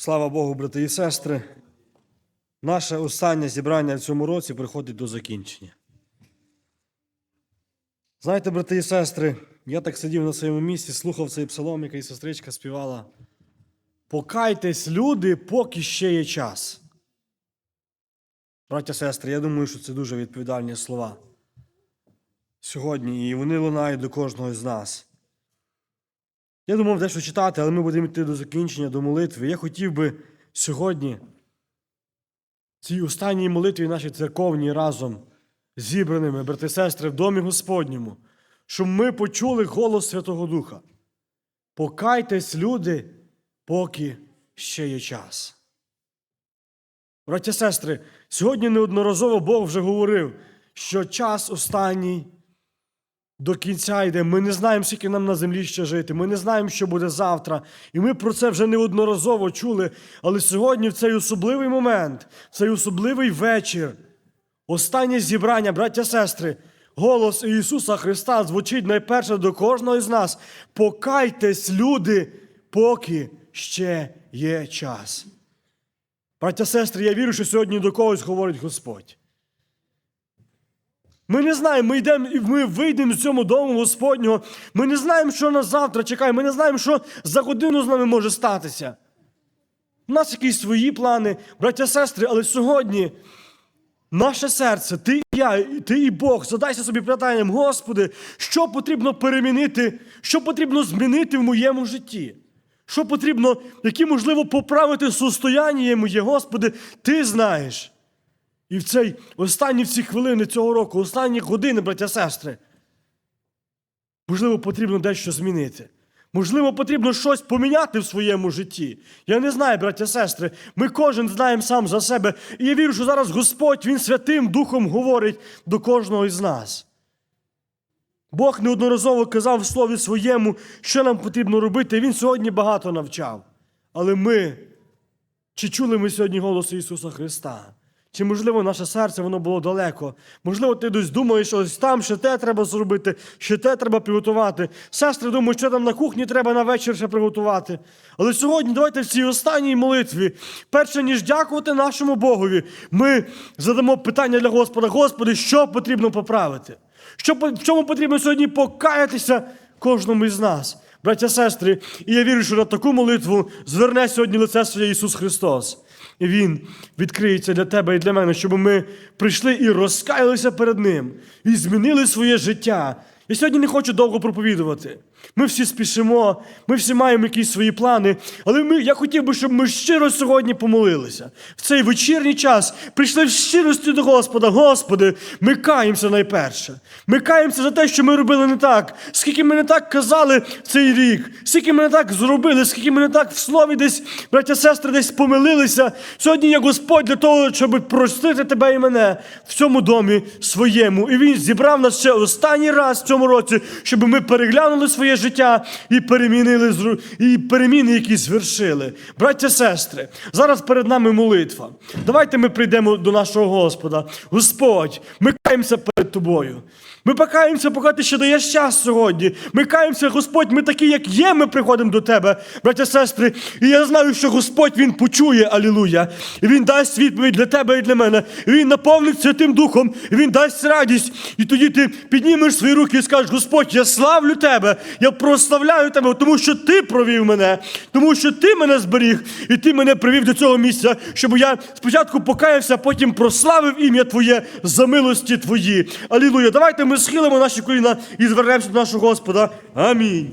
Слава Богу, брати і сестри. Наше останнє зібрання в цьому році приходить до закінчення. Знаєте, брати і сестри, я так сидів на своєму місці, слухав цей псалом, який сестричка співала. Покайтесь, люди, поки ще є час. Браття сестри, я думаю, що це дуже відповідальні слова сьогодні, і вони лунають до кожного з нас. Я думав дещо читати, але ми будемо йти до закінчення, до молитви. Я хотів би сьогодні, цій останній молитві нашій церковній разом зібраними, брати і сестри, в домі Господньому, щоб ми почули голос Святого Духа. Покайтесь, люди, поки ще є час. Браття сестри, сьогодні неодноразово Бог вже говорив, що час останній до кінця йде. Ми не знаємо, скільки нам на землі ще жити. Ми не знаємо, що буде завтра. І ми про це вже неодноразово чули. Але сьогодні, в цей особливий момент, в цей особливий вечір, останнє зібрання, браття сестри, голос Ісуса Христа звучить найперше до кожного з нас. Покайтесь, люди, поки ще є час. Браття сестри, я вірю, що сьогодні до когось говорить Господь. Ми не знаємо, ми йдемо і ми вийдемо з цьому дому Господнього. Ми не знаємо, що нас завтра чекає. Ми не знаємо, що за годину з нами може статися. У нас якісь свої плани, браття сестри, але сьогодні наше серце, ти і я, ти і Бог, задайся собі питанням, Господи, що потрібно перемінити, що потрібно змінити в моєму житті? Що потрібно, які можливо поправити состояння моє, Господи, ти знаєш. І в цей останні всі хвилини цього року, останні години, браття сестри, можливо, потрібно дещо змінити. Можливо, потрібно щось поміняти в своєму житті. Я не знаю, браття сестри. Ми кожен знаємо сам за себе. І я вірю, що зараз Господь Він Святим Духом говорить до кожного із нас. Бог неодноразово казав в слові своєму, що нам потрібно робити. Він сьогодні багато навчав. Але ми, чи чули ми сьогодні голос Ісуса Христа? Чи, можливо, наше серце воно було далеко? Можливо, ти десь думаєш, що ось там ще те треба зробити, ще те треба приготувати. Сестри думають, що там на кухні треба на вечір ще приготувати. Але сьогодні давайте в цій останній молитві, перше ніж дякувати нашому Богові, ми задамо питання для Господа: Господи, що потрібно поправити? Що, в чому потрібно сьогодні покаятися кожному із нас? Браття, сестри, і я вірю, що на таку молитву зверне сьогодні лице своє Ісус Христос. Він відкриється для тебе і для мене, щоб ми прийшли і розкаялися перед Ним, і змінили своє життя. Я сьогодні не хочу довго проповідувати. Ми всі спішимо, ми всі маємо якісь свої плани, але ми, я хотів би, щоб ми щиро сьогодні помолилися. В цей вечірній час прийшли в щирості до Господа. Господи, ми каємося найперше. Ми каємося за те, що ми робили не так. Скільки ми не так казали цей рік, скільки ми не так зробили, скільки ми не так в слові десь, браття, сестри, десь помилилися. Сьогодні є Господь для того, щоб простити тебе і мене в цьому домі своєму. І Він зібрав нас ще останній раз в цьому році, щоб ми переглянули своє життя і перемінили і переміни, які звершили. Браття, сестри, зараз перед нами молитва. Давайте ми прийдемо до нашого Господа. Господь, ми каємося перед тобою. Ми покаємося, поки ти ще даєш час сьогодні. Ми каємося, Господь, ми такі, як є, ми приходимо до тебе, браття, сестри. І я знаю, що Господь Він почує, алілуя. І Він дасть відповідь для тебе і для мене. І Він наповнить Святим Духом, і Він дасть радість. І тоді ти піднімеш свої руки і скажеш, Господь, я славлю тебе, я прославляю тебе, тому що ти провів мене, тому що ти мене зберіг, і ти мене привів до цього місця, щоб я спочатку покаявся, а потім прославив ім'я Твоє за милості Твої. Алілуя. Давайте ми схилимо наші коліна і звернемося до нашого Господа. Амінь.